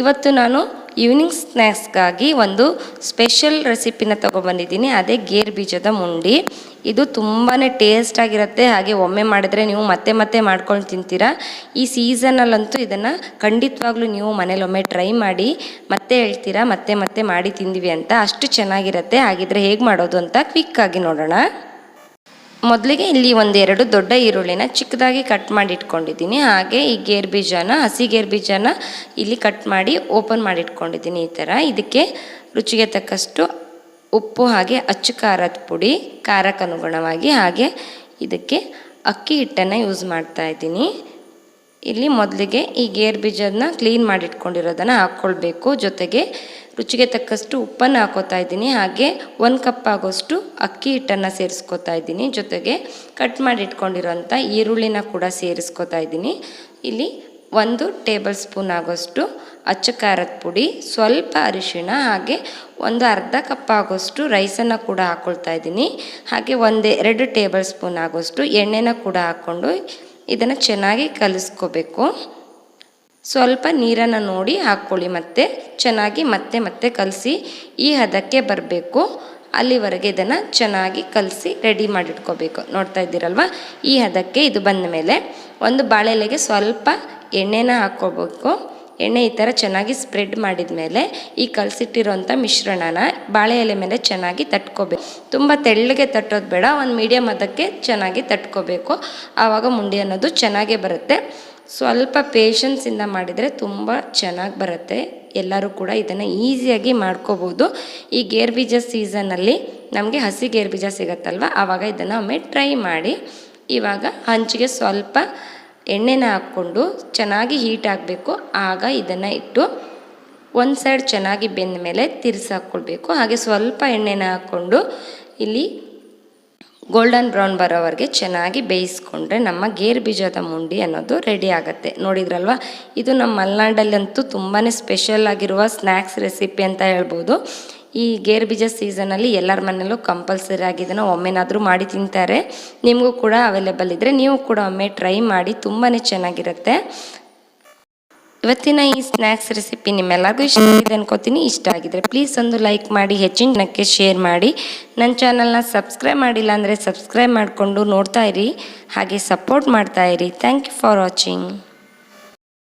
ಇವತ್ತು ನಾನು ಈವ್ನಿಂಗ್ ಸ್ನ್ಯಾಕ್ಸ್ಗಾಗಿ ಒಂದು ಸ್ಪೆಷಲ್ ರೆಸಿಪಿನ ತೊಗೊಬಂದಿದ್ದೀನಿ ಅದೇ ಗೇರ್ ಬೀಜದ ಮುಂಡಿ. ಇದು ತುಂಬಾ ಟೇಸ್ಟ್ ಆಗಿರುತ್ತೆ. ಹಾಗೆ ಒಮ್ಮೆ ಮಾಡಿದ್ರೆ ನೀವು ಮತ್ತೆ ಮತ್ತೆ ಮಾಡ್ಕೊಂಡು ತಿಂತೀರಾ. ಈ ಸೀಸನಲ್ಲಂತೂ ಇದನ್ನು ಖಂಡಿತವಾಗ್ಲೂ ನೀವು ಮನೇಲಿ ಒಮ್ಮೆ ಟ್ರೈ ಮಾಡಿ ಮತ್ತೆ ಹೇಳ್ತೀರಾ, ಮತ್ತೆ ಮತ್ತೆ ಮಾಡಿ ತಿಂದಿವಿ ಅಂತ. ಅಷ್ಟು ಚೆನ್ನಾಗಿರುತ್ತೆ. ಹಾಗಿದ್ರೆ ಹೇಗೆ ಮಾಡೋದು ಅಂತ ಕ್ವಿಕ್ಕಾಗಿ ನೋಡೋಣ. ಮೊದಲಿಗೆ ಇಲ್ಲಿ ಒಂದೆರಡು ದೊಡ್ಡ ಈರುಳ್ಳಿನ ಚಿಕ್ಕದಾಗಿ ಕಟ್ ಮಾಡಿ ಇಟ್ಕೊಂಡಿದ್ದೀನಿ. ಹಾಗೆ ಈ ಗೇರ್ ಬೀಜನ, ಹಸಿ ಗೇರ್ ಬೀಜನ ಇಲ್ಲಿ ಕಟ್ ಮಾಡಿ ಓಪನ್ ಮಾಡಿ ಇಟ್ಕೊಂಡಿದ್ದೀನಿ ಈ ಥರ. ಇದಕ್ಕೆ ರುಚಿಗೆ ತಕ್ಕಷ್ಟು ಉಪ್ಪು ಹಾಗೆ ಅಚ್ಚು ಖಾರದ ಪುಡಿ, ಖಾರಕ್ಕನುಗುಣವಾಗಿ ಹಾಗೆ ಇದಕ್ಕೆ ಅಕ್ಕಿ ಹಿಟ್ಟನ್ನು ಯೂಸ್ ಮಾಡ್ತಾ ಇದ್ದೀನಿ. ಇಲ್ಲಿ ಮೊದಲಿಗೆ ಈ ಗೇರ್ ಬೀಜನ ಕ್ಲೀನ್ ಮಾಡಿಟ್ಕೊಂಡಿರೋದನ್ನು ಹಾಕ್ಕೊಳ್ಬೇಕು ಜೊತೆಗೆ ರುಚಿಗೆ ತಕ್ಕಷ್ಟು ಉಪ್ಪನ್ನು ಹಾಕೋತಾ ಇದ್ದೀನಿ. ಹಾಗೆ ಒಂದು ಕಪ್ ಆಗೋಷ್ಟು ಅಕ್ಕಿ ಹಿಟ್ಟನ್ನು ಸೇರಿಸ್ಕೋತಾ ಇದ್ದೀನಿ. ಜೊತೆಗೆ ಕಟ್ ಮಾಡಿ ಇಟ್ಕೊಂಡಿರೋಂಥ ಈರುಳ್ಳಿನ ಕೂಡ ಸೇರಿಸ್ಕೊತಾ ಇದ್ದೀನಿ. ಇಲ್ಲಿ ಒಂದು ಟೇಬಲ್ ಸ್ಪೂನ್ ಆಗೋಷ್ಟು ಅಚ್ಚ ಖಾರದ ಪುಡಿ, ಸ್ವಲ್ಪ ಅರಿಶಿಣ, ಹಾಗೆ ಒಂದು ಅರ್ಧ ಕಪ್ ಆಗೋಷ್ಟು ರೈಸನ್ನು ಕೂಡ ಹಾಕ್ಕೊಳ್ತಾ ಇದ್ದೀನಿ. ಹಾಗೆ ಒಂದು ಎರಡು ಟೇಬಲ್ ಸ್ಪೂನ್ ಆಗೋಷ್ಟು ಎಣ್ಣೆನ ಕೂಡ ಹಾಕ್ಕೊಂಡು ಇದನ್ನು ಚೆನ್ನಾಗಿ ಕಲಿಸ್ಕೋಬೇಕು. ಸ್ವಲ್ಪ ನೀರನ್ನು ನೋಡಿ ಹಾಕ್ಕೊಳ್ಳಿ ಮತ್ತೆ. ಚೆನ್ನಾಗಿ ಮತ್ತೆ ಮತ್ತೆ ಕಲಸಿ. ಈ ಹದಕ್ಕೆ ಬರಬೇಕು. ಅಲ್ಲಿವರೆಗೆ ಇದನ್ನು ಚೆನ್ನಾಗಿ ಕಲಸಿ ರೆಡಿ ಮಾಡಿಟ್ಕೋಬೇಕು. ನೋಡ್ತಾ ಇದ್ದೀರಲ್ವ? ಈ ಹದಕ್ಕೆ ಇದು ಬಂದ ಮೇಲೆ ಒಂದು ಬಾಳೆಲೆಗೆ ಸ್ವಲ್ಪ ಎಣ್ಣೆನ ಹಾಕ್ಕೋಬೇಕು. ಎಣ್ಣೆ ಈ ಥರ ಚೆನ್ನಾಗಿ ಸ್ಪ್ರೆಡ್ ಮಾಡಿದ ಮೇಲೆ ಈ ಕಲಸಿಟ್ಟಿರೋಂಥ ಮಿಶ್ರಣನ ಬಾಳೆ ಎಲೆ ಮೇಲೆ ಚೆನ್ನಾಗಿ ತಟ್ಕೋಬೇಕು. ತುಂಬ ತೆಳ್ಳಗೆ ತಟ್ಟೋದು ಬೇಡ. ಒಂದು ಮೀಡಿಯಮ್ ಅದಕ್ಕೆ ಚೆನ್ನಾಗಿ ತಟ್ಕೋಬೇಕು. ಆವಾಗ ಮುಂಡಿ ಅನ್ನೋದು ಚೆನ್ನಾಗೇ ಬರುತ್ತೆ. ಸ್ವಲ್ಪ ಪೇಷನ್ಸಿಂದ ಮಾಡಿದರೆ ತುಂಬ ಚೆನ್ನಾಗಿ ಬರುತ್ತೆ. ಎಲ್ಲರೂ ಕೂಡ ಇದನ್ನು ಈಸಿಯಾಗಿ ಮಾಡ್ಕೋಬೋದು. ಈ ಗೇರ್ ಬೀಜ ಸೀಸನಲ್ಲಿ ನಮಗೆ ಹಸಿ ಗೇರ್ ಬೀಜ ಸಿಗತ್ತಲ್ವ? ಆವಾಗ ಇದನ್ನು ಒಮ್ಮೆ ಟ್ರೈ ಮಾಡಿ. ಇವಾಗ ಹಂಚಿಗೆ ಸ್ವಲ್ಪ ಎಣ್ಣೆನ ಹಾಕ್ಕೊಂಡು ಚೆನ್ನಾಗಿ ಹೀಟ್ ಆಗಬೇಕು ಆಗ ಇದನ್ನು ಇಟ್ಟು ಒಂದು ಸೈಡ್ ಚೆನ್ನಾಗಿ ಬೆಂದ ಮೇಲೆ ತಿರ್ಸಾಕ್ಕೊಳ್ಬೇಕು. ಹಾಗೆ ಸ್ವಲ್ಪ ಎಣ್ಣೆನ ಹಾಕ್ಕೊಂಡು ಇಲ್ಲಿ ಗೋಲ್ಡನ್ ಬ್ರೌನ್ ಬರೋವರೆಗೆ ಚೆನ್ನಾಗಿ ಬೇಯಿಸ್ಕೊಂಡ್ರೆ ನಮ್ಮ ಗೇರ್ ಬೀಜದ ಮುಂಡಿ ಅನ್ನೋದು ರೆಡಿ ಆಗುತ್ತೆ. ನೋಡಿದ್ರಲ್ವ? ಇದು ನಮ್ಮ ಮಲೆನಾಡಲ್ಲಂತೂ ತುಂಬಾ ಸ್ಪೆಷಲ್ ಆಗಿರುವ ಸ್ನ್ಯಾಕ್ಸ್ ರೆಸಿಪಿ ಅಂತ ಹೇಳ್ಬೋದು. ಈ ಗೇರ್ ಬೀಜ ಸೀಸನಲ್ಲಿ ಎಲ್ಲರ ಮನೆಯಲ್ಲೂ ಕಂಪಲ್ಸರಿ ಆಗಿದ್ದನ್ನು ಒಮ್ಮೆನಾದರೂ ಮಾಡಿ ತಿಂತಾರೆ. ನಿಮಗೂ ಕೂಡ ಅವೈಲೇಬಲ್ ಇದ್ದರೆ ನೀವು ಕೂಡ ಒಮ್ಮೆ ಟ್ರೈ ಮಾಡಿ ತುಂಬಾ ಚೆನ್ನಾಗಿರುತ್ತೆ. ಇವತ್ತಿನ ಈ ಸ್ನ್ಯಾಕ್ಸ್ ರೆಸಿಪಿ ನಿಮ್ಮೆಲ್ಲರಿಗೂ ಇಷ್ಟ ಆಗಿದೆ ಅನ್ಕೋತೀನಿ. ಇಷ್ಟ ಆಗಿದ್ರೆ ಪ್ಲೀಸ್ ಒಂದು ಲೈಕ್ ಮಾಡಿ, ಹೆಚ್ಚಿನ ಜನಕ್ಕೆ ಶೇರ್ ಮಾಡಿ. ನನ್ನ ಚಾನಲ್ನ ಸಬ್ಸ್ಕ್ರೈಬ್ ಮಾಡಿಲ್ಲ ಅಂದರೆ ಸಬ್ಸ್ಕ್ರೈಬ್ ಮಾಡಿಕೊಂಡು ನೋಡ್ತಾ ಇರಿ. ಹಾಗೆ ಸಪೋರ್ಟ್ ಮಾಡ್ತಾ ಇರಿ. Thank you for watching